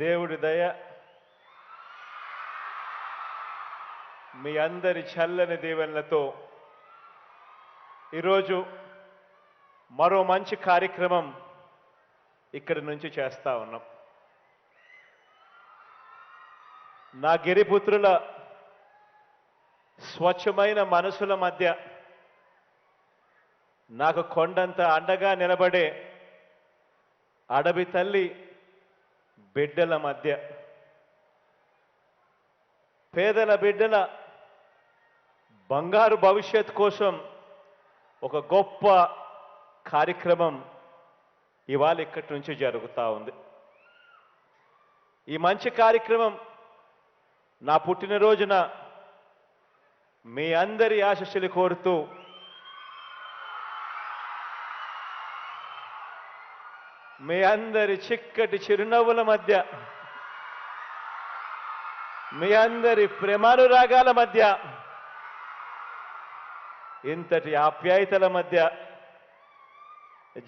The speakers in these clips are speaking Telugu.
దేవుడి దయ మీ అందరి చల్లని దీవెనలతో ఈరోజు మరో మంచి కార్యక్రమం ఇక్కడి నుంచి చేస్తా ఉన్నాం. నా గిరిపుత్రుల స్వచ్ఛమైన మనసుల మధ్య నాకు కొండంత అండగా నిలబడే అడవి తల్లి బిడ్డల మధ్య. పేదల బిడ్డల బంగారు భవిష్యత్ కోసం ఒక గొప్ప కార్యక్రమం ఇవాళ ఇక్కడి నుంచి జరుగుతూ ఉంది. ఈ మంచి కార్యక్రమం నా పుట్టినరోజున మీ అందరి ఆశస్సులు కోరుతూ మీ అందరి చిక్కటి చిరునవ్వుల మధ్య మీ అందరి ప్రేమానురాగాల మధ్య ఇంతటి ఆప్యాయతల మధ్య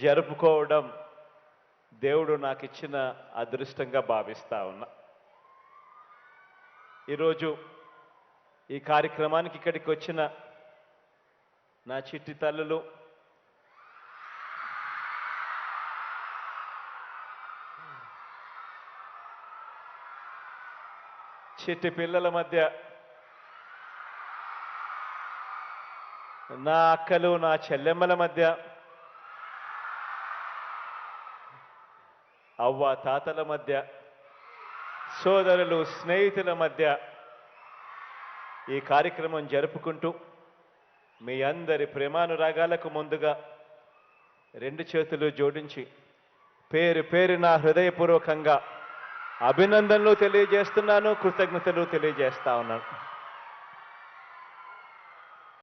జరుపుకోవడం దేవుడు నాకు ఇచ్చిన అదృష్టంగా భావిస్తా ఉన్నా. ఈరోజు ఈ కార్యక్రమానికి ఇక్కడికి వచ్చిన నా చిట్టి తల్లులు చిట్టి పిల్లల మధ్య. నా అక్కలు నా చెల్లెమ్మల మధ్య. అవ్వ తాతల మధ్య. సోదరులు స్నేహితుల మధ్య. ఈ కార్యక్రమం జరుపుకుంటూ మీ అందరి ప్రేమానురాగాలకు ముందుగా రెండు చేతులు జోడించి పేరు పేరు నా హృదయపూర్వకంగా అభినందనలు తెలియజేస్తున్నాను కృతజ్ఞతలు తెలియజేస్తా ఉన్నాను.